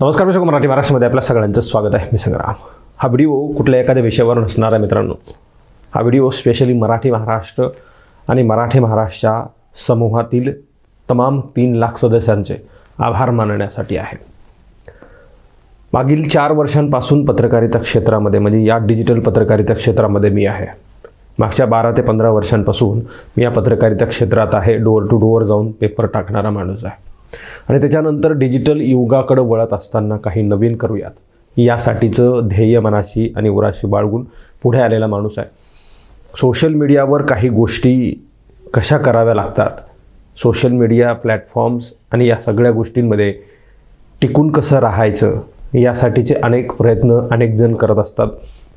नमस्कार मी मराठी महाराष्ट्रामध्ये आपल्या सगळ्यांचं स्वागत आहे. मी संग्राम. हा व्हिडिओ कुठल्या एखाद्या विषयावर नसणार आहे मित्रांनो. हा व्हिडिओ स्पेशली मराठी महाराष्ट्र आणि मराठी महाराष्ट्रच्या समूहातील तमाम तीन लाख सदस्यांचे आभार मानण्यासाठी आहे. मागील चार वर्षांपासून पत्रकारिता क्षेत्रामध्ये म्हणजे या डिजिटल पत्रकारिता क्षेत्रामध्ये मी आहे. मागच्या बारा ते पंधरा वर्षांपासून मी या पत्रकारिता क्षेत्रात आहे. डोअर टू डोअर जाऊन पेपर टाकणारा माणूस आहे. आणि त्याच्यानंतर डिजिटल युगाकडे वळत असताना काही नवीन करूयात. यासाठीचं ध्येय मनाशी आणि उराशी बाळगून पुढे आलेला माणूस आहे. सोशल मीडियावर काही गोष्टी कशा कराव्या लागतात? सोशल मीडिया प्लॅटफॉर्म्स आणि या सगळ्या गोष्टींमध्ये टिकून कसं राहायचं? यासाठीचे अनेक प्रयत्न अनेक जण करत असतात.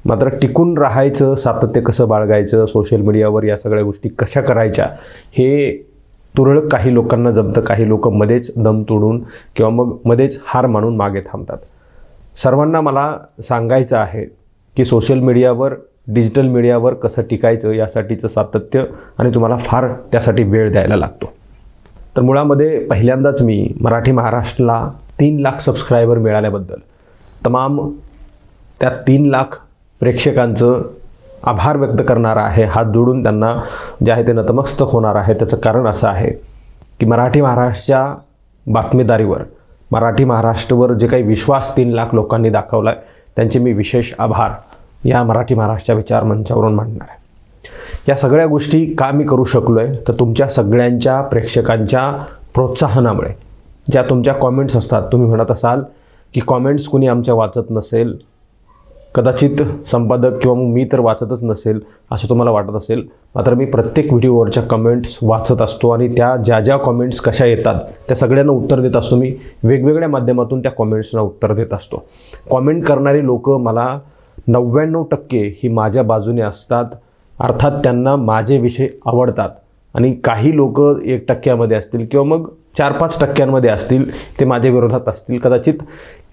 मात्र टिकून राहायचं सातत्य कसं बाळगायचं सोशल मीडियावर या सगळ्या गोष्टी कशा करायच्या हे तुरळक काही लोकांना जमतं काही लोक मध्येच दम तोडून किंवा मग मध्येच हार मानून मागे थांबतात. सर्वांना मला सांगायचं आहे की सोशल मीडियावर डिजिटल मीडियावर कसं टिकायचं यासाठीचं सातत्य आणि तुम्हाला फार त्यासाठी वेळ द्यायला लागतो. तर मुळामध्ये पहिल्यांदाच मी मराठी महाराष्ट्रला तीन लाख सबस्क्रायबर मिळाल्याबद्दल तमाम त्या तीन लाख प्रेक्षकांचं आभार व्यक्त करणार आहे. हात जोडून त्यांना जे आहे ते नतमस्तक होणार आहे. त्याचं कारण असं आहे की मराठी महाराष्ट्राच्या बातमीदारीवर मराठी महाराष्ट्रवर जे काही विश्वास तीन लाख लोकांनी दाखवला आहे त्यांचे मी विशेष आभार या मराठी महाराष्ट्राच्या विचार मंचावरून मांडणार आहे. या सगळ्या गोष्टी का मी करू शकलो आहे तर तुमच्या सगळ्यांच्या प्रेक्षकांच्या प्रोत्साहनामुळे. ज्या तुमच्या कॉमेंट्स असतात तुम्ही म्हणत असाल की कॉमेंट्स कुणी आमच्या वाचत नसेल कदाचित संपादक किंवा मग मी तर वाचतच नसेल असं तुम्हाला वाटत असेल. मात्र मी प्रत्येक व्हिडिओवरच्या कमेंट्स वाचत असतो आणि त्या ज्या ज्या कॉमेंट्स कशा येतात त्या सगळ्यांना उत्तर देत असतो मी. वेगवेगळ्या माध्यमातून त्या कॉमेंट्सना उत्तर देत असतो. कॉमेंट करणारी लोक मला नव्याण्णव टक्के ही माझ्या बाजूने असतात. अर्थात त्यांना माझे विषय आवडतात. आणि काही लोक एक टक्क्यामध्ये असतील किंवा मग चार पाच टक्क्यांमध्ये असतील ते माझ्या विरोधात असतील. कदाचित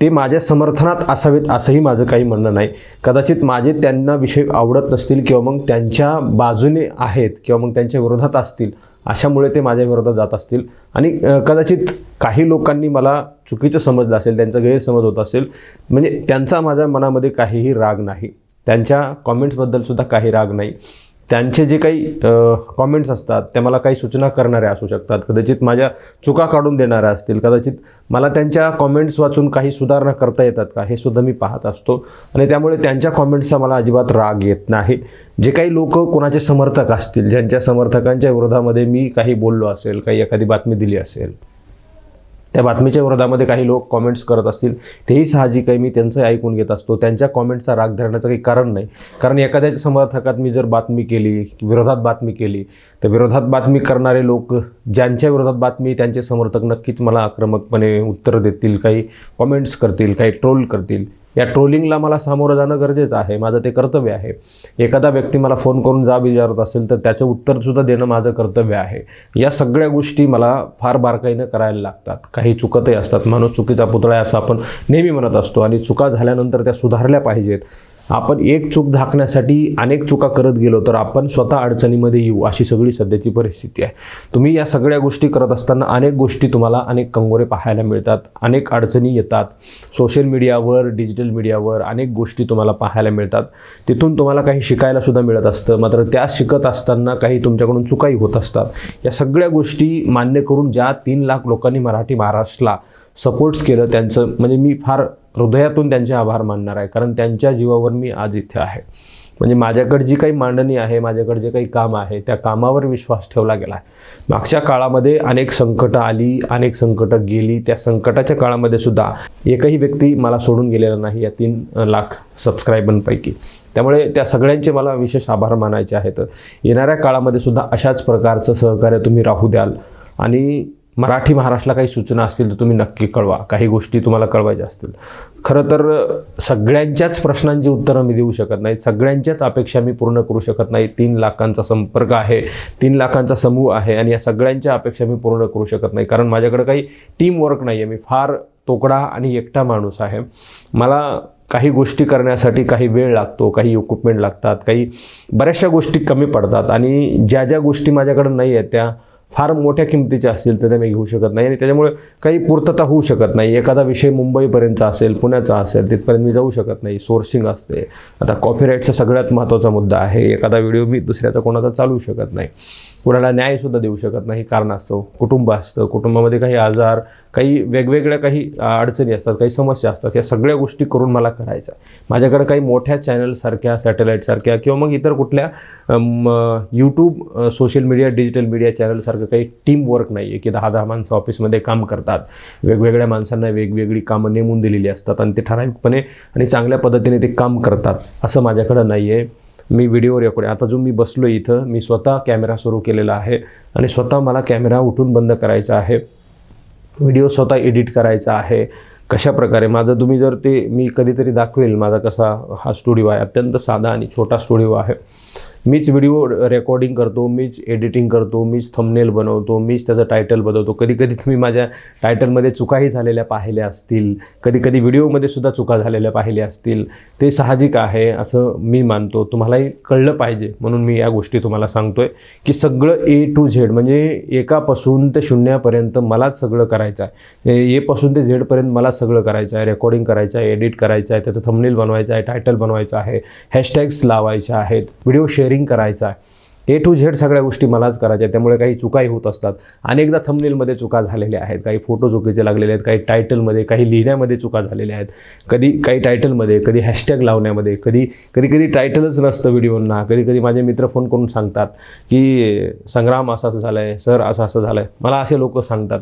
ते माझ्या समर्थनात असावेत असंही माझं काही म्हणणं नाही. कदाचित माझे त्यांना विषय आवडत नसतील किंवा मग त्यांच्या बाजूने आहेत किंवा मग त्यांच्या विरोधात असतील अशामुळे ते माझ्या विरोधात जात असतील. आणि कदाचित काही लोकांनी मला चुकीचं समजलं असेल त्यांचा गैरसमज होत असेल म्हणजे त्यांचा माझ्या मनामध्ये काहीही राग नाही. त्यांच्या कॉमेंट्सबद्दलसुद्धा काही राग नाही. त्यांचे जे काही कॉमेंट्स असतात त्या मला काही सूचना करणाऱ्या असू शकतात. कदाचित माझ्या चुका काढून देणाऱ्या असतील. कदाचित मला त्यांच्या कॉमेंट्स वाचून काही सुधारणा करता येतात का हे सुद्धा मी पाहत असतो. आणि त्यामुळे त्यांच्या कॉमेंट्सचा मला अजिबात राग येत नाही. जे काही लोक कोणाचे समर्थक असतील ज्यांच्या समर्थकांच्या विरोधामध्ये मी काही बोललो असेल काही एखादी बातमी दिली असेल त्या बातमीच्या विरोधामध्ये काही लोक कॉमेंट्स करत असतील. तेही साहजिक आहे मी त्यांचं ऐकून घेत असतो. त्यांच्या कॉमेंट्सचा राग धरण्याचं काही कारण नाही. कारण एखाद्याच्या समर्थकात मी जर बातमी केली विरोधात बातमी केली तर विरोधात बातमी करणारे लोक ज्यांच्या विरोधात बातमी त्यांचे समर्थक नक्कीच मला आक्रमकपणे उत्तर देतील काही कॉमेंट्स करतील काही ट्रोल करतील. या ट्रोलिंगला मला सामोरं जाणं गरजेचं आहे माझं ते कर्तव्य आहे. एखादा व्यक्ती मला फोन करून जा विचारत असेल तर त्याचं उत्तरसुद्धा देणं माझं कर्तव्य आहे. या सगळ्या गोष्टी मला फार बारकाईनं करायला लागतात. काही चुकतही असतात. माणूस चुकीचा पुतळा आहे असं आपण नेहमी म्हणत असतो आणि चुका झाल्यानंतर त्या सुधारल्या पाहिजेत. आपण एक चूक झाकण्यासाठी अनेक चुका करत गेलो तर आपण स्वतः अडचणीमध्ये येऊ अशी सगळी सध्याची परिस्थिती आहे. तुम्ही या सगळ्या गोष्टी करत असताना अनेक गोष्टी तुम्हाला अनेक कंगोरे पाहायला मिळतात अनेक अडचणी येतात. सोशल मीडियावर डिजिटल मीडियावर अनेक गोष्टी तुम्हाला पाहायला मिळतात. तिथून तुम्हाला काही शिकायला सुद्धा मिळत असतं. मात्र त्या शिकत असताना काही तुमच्याकडून चुकाही होत असतात. या सगळ्या गोष्टी मान्य करून ज्या तीन लाख लोकांनी मराठी महाराष्ट्राला सपोर्ट्स केलं त्यांचं म्हणजे मी फार हृदयातून त्यांचे आभार मानणार आहे. कारण त्यांच्या जीवावर मी आज इथे आहे. म्हणजे माझ्याकडे जी काही मांडणी आहे माझ्याकडे जे काही काम आहे त्या कामावर विश्वास ठेवला गेला आहे. मागच्या काळामध्ये अनेक संकटं आली अनेक संकटं गेली. त्या संकटाच्या काळामध्ये सुद्धा एकही व्यक्ती मला सोडून गेलेला नाही या तीन लाख सबस्क्रायबरपैकी त्यामुळे त्या सगळ्यांचे मला विशेष आभार मानायचे आहेत. येणाऱ्या काळामध्ये सुद्धा अशाच प्रकारचं सहकार्य तुम्ही राहू द्याल. आणि मराठी महाराष्ट्राला काही सूचना असतील तर तुम्ही नक्की कळवा. काही गोष्टी तुम्हाला कळवायच्या असतील. खरं तर सगळ्यांच्याच प्रश्नांची उत्तरं मी देऊ शकत नाही. सगळ्यांच्याच अपेक्षा मी पूर्ण करू शकत नाही. तीन लाखांचा संपर्क आहे तीन लाखांचा समूह आहे आणि या सगळ्यांच्या अपेक्षा मी पूर्ण करू शकत नाही. कारण माझ्याकडे काही टीम वर्क नाही आहे मी फार तोकडा आणि एकटा माणूस आहे. मला काही गोष्टी करण्यासाठी काही वेळ लागतो काही इक्विपमेंट लागतात काही बऱ्याचशा गोष्टी कमी पडतात आणि ज्या ज्या गोष्टी माझ्याकडे नाही आहेत त्या फार मोठ्या किमतीच्या असतील तर त्या मी घेऊ शकत नाही आणि त्याच्यामुळे काही पूर्तता होऊ शकत नाही. एखादा विषय मुंबईपर्यंतचा असेल पुण्याचा असेल तिथपर्यंत मी जाऊ शकत नाही. सोर्सिंग असते. आता कॉपीराईटचा सगळ्यात महत्त्वाचा मुद्दा आहे. एखादा व्हिडिओ मी दुसऱ्याचा कोणाचा चालू शकत नाही. कुणाला न्यायसुद्धा देऊ शकत नाही कारण असतं कुटुंब असतं. कुटुंबामध्ये काही आजार काही वेगवेगळ्या काही अडचणी असतात काही समस्या असतात. या सगळ्या गोष्टी करून मला करायचं आहे. माझ्याकडे काही मोठ्या चॅनलसारख्या सॅटेलाईटसारख्या किंवा मग इतर कुठल्या YouTube social media digital media चॅनलसारखं काही टीम वर्क नाही आहे की दहा दहा माणसं ऑफिसमध्ये काम करतात. वेगवेगळ्या माणसांना वेगवेगळी कामं नेमून दिलेली असतात आणि ते ठराविकपणे आणि चांगल्या पद्धतीने ते काम करतात. असं माझ्याकडं नाही आहे मी व्हिडिओ रेकॉर्ड आता जो मी बसलो इथं मी स्वतः कॅमेरा सुरू केलेला आहे आणि स्वतः मला कॅमेरा उठून बंद करायचा आहे. व्हिडिओ स्वतः एडिट करायचा आहे. कशा प्रकारे? माझं तुम्ही जर ते मी कधीतरी दाखवेल माझा कसा हा स्टुडिओ आहे. अत्यंत साधा आणि छोटा स्टुडिओ आहे. मीच व्हिडिओ रेकॉर्डिंग करतो मीच एडिटिंग करतो मीच थंबनेल बनवतो मीच त्याचं टायटल बदलतो. कधी कधी तुम्ही माझ्या टायटलमध्ये चुकाही झालेल्या पाहिल्या असतील. कधी कधी व्हिडिओमध्ये सुद्धा चुका झालेल्या पाहिल्या असतील. ते साहजिक आहे असं मी मानतो. तुम्हालाही कळलं पाहिजे म्हणून मी या गोष्टी तुम्हाला सांगतो आहे की सगळं ए टू झेड म्हणजे एकापासून ते शून्यापर्यंत मलाच सगळं करायचं आहे एपासून ते झेडपर्यंत मला सगळं करायचं आहे रेकॉर्डिंग करायचं आहे एडिट करायचं आहे त्याचं थंबनेल बनवायचं आहे टायटल बनवायचं आहे हॅशटॅग्स लावायचे आहेत. व्हिडिओ शेअरिंग करायचा आहे. ए टू झेड सगळ्या गोष्टी मलाच करायच्या त्यामुळे काही चुकाही होत असतात. अनेकदा थंबनेलमध्ये चुका झालेल्या आहेत. काही फोटो चुकीचे लागलेले आहेत. काही टायटलमध्ये काही लिहिण्यामध्ये चुका झालेल्या आहेत. कधी काही टायटलमध्ये कधी हॅशटॅग लावण्यामध्ये कधी कधी कधी टायटलच नसतं व्हिडिओंना. कधी कधी माझे मित्र फोन करून सांगतात की संग्राम असं असं झालं आहे सर असं असं झालं आहे मला असे लोक सांगतात.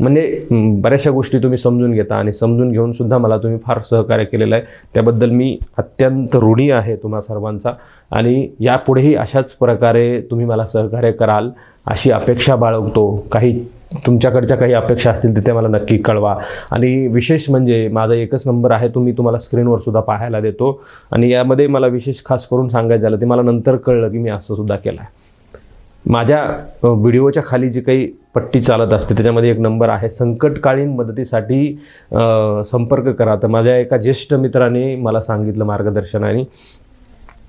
म्हणजे बऱ्याचशा गोष्टी तुम्ही समजून घेता आणि समजून घेऊन सुद्धा मला तुम्ही फार सहकार्य केलेलं आहे. त्याबद्दल मी अत्यंत ऋणी आहे तुम्हा सर्वांचा आणि यापुढेही अशाच प्रकारे तुम्ही मला सहकार्य कराल अशी अपेक्षा बाळगतो. काही तुमच्याकडच्या काही अपेक्षा असतील तिथे मला नक्की कळवा. आणि विशेष म्हणजे माझा एकच नंबर आहे तो मी तुम्हाला स्क्रीनवर सुद्धा पाहायला देतो. आणि यामध्ये मला विशेष खास करून सांगायचं झालं ते मला नंतर कळलं की मी असं सुद्धा केलं आहे. माझ्या व्हिडिओच्या खाली जी काही पट्टी चालत असते त्याच्यामध्ये एक नंबर आहे संकटकालीन मदतीसाठी संपर्क करा. तर माझ्या एका ज्येष्ठ मित्राने मला सांगितलं मार्गदर्शनाने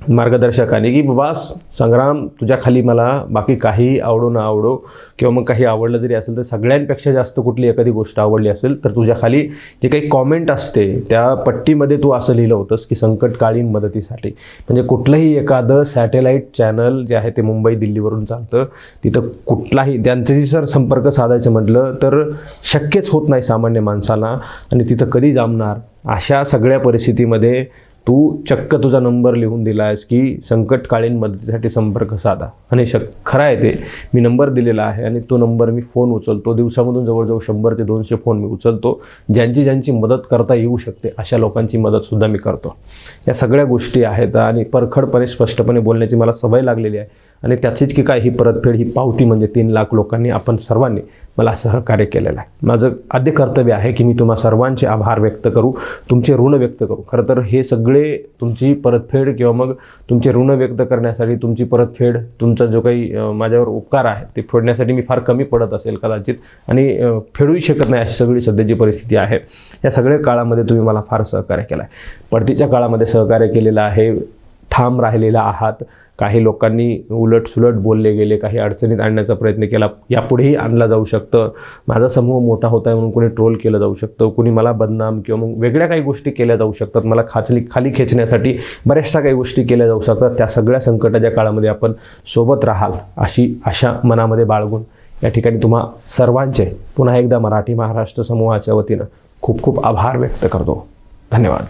मार्गदर्शकाने की बाबा संग्राम तुझ्याखाली मला बाकी काही आवडो ना आवडो किंवा मग काही आवडलं जरी असेल तर सगळ्यांपेक्षा जास्त कुठली एखादी गोष्ट आवडली असेल तर तुझ्याखाली जे काही कॉमेंट असते त्या पट्टीमध्ये तू असं लिहिलं होतंस की संकटकालीन मदतीसाठी. म्हणजे कुठलंही एखादं सॅटेलाईट चॅनल जे आहे ते मुंबई दिल्लीवरून चालतं तिथं कुठलाही त्यांच्याशी जर संपर्क साधायचं म्हटलं तर शक्यच होत नाही सामान्य माणसाला आणि तिथं कधी जमणार अशा सगळ्या परिस्थितीमध्ये तू चक्क तुझा नंबर लिहून दिला आहेस की संकटकालीन मदतीसाठी संपर्क साधा. आणि शक खरं आहे ते मी नंबर दिलेला आहे आणि तो नंबर मी फोन उचलतो. दिवसामधून जवळजवळ शंभर ते दोनशे फोन मी उचलतो. ज्यांची ज्यांची मदत करता येऊ शकते अशा लोकांची मदतसुद्धा मी करतो. या सगळ्या गोष्टी आहेत आणि परखडपणे स्पष्टपणे बोलण्याची मला सवय लागलेली आहे. आणि त्याचीच की काय ही परतफेड ही पावती म्हणजे तीन लाख लोकांनी आपण सर्वांनी मला सहकार्य केलेलं आहे. माझं आद्य कर्तव्य आहे की मी तुम्हा सर्वांचे आभार व्यक्त करू तुमचे ऋण व्यक्त करू. खरं तर हे सगळे तुमची परतफेड किंवा मग तुमचे ऋण व्यक्त करण्यासाठी तुमची परतफेड तुमचा जो काही माझ्यावर उपकार आहे ते फेडण्यासाठी मी फार कमी पडत असेल कदाचित आणि फेडूही शकत नाही अशी सगळी सध्याची परिस्थिती आहे. या सगळ्या काळामध्ये तुम्ही मला फार सहकार्य केलं आहे पडतीच्या काळामध्ये सहकार्य केलेलं आहे ठाम राहिलेला आहात. काही लोकांनी उलटसुलट बोलले गेले काही अडचणीत आणण्याचा प्रयत्न केला यापुढेही आणला जाऊ शकतं. माझा समूह मोठा होता आहे म्हणून कोणी ट्रोल केलं जाऊ शकतं कुणी मला बदनाम किंवा मग वेगळ्या काही गोष्टी केल्या जाऊ शकतात. मला खाचली खाली खेचण्यासाठी बऱ्याचशा काही गोष्टी केल्या जाऊ शकतात. त्या सगळ्या संकटाच्या काळामध्ये आपण सोबत राहाल अशी आशा मनामध्ये बाळगून या ठिकाणी तुम्हा सर्वांचे पुन्हा एकदा मराठी महाराष्ट्र समूहाच्या वतीनं खूप खूप आभार व्यक्त करतो. धन्यवाद.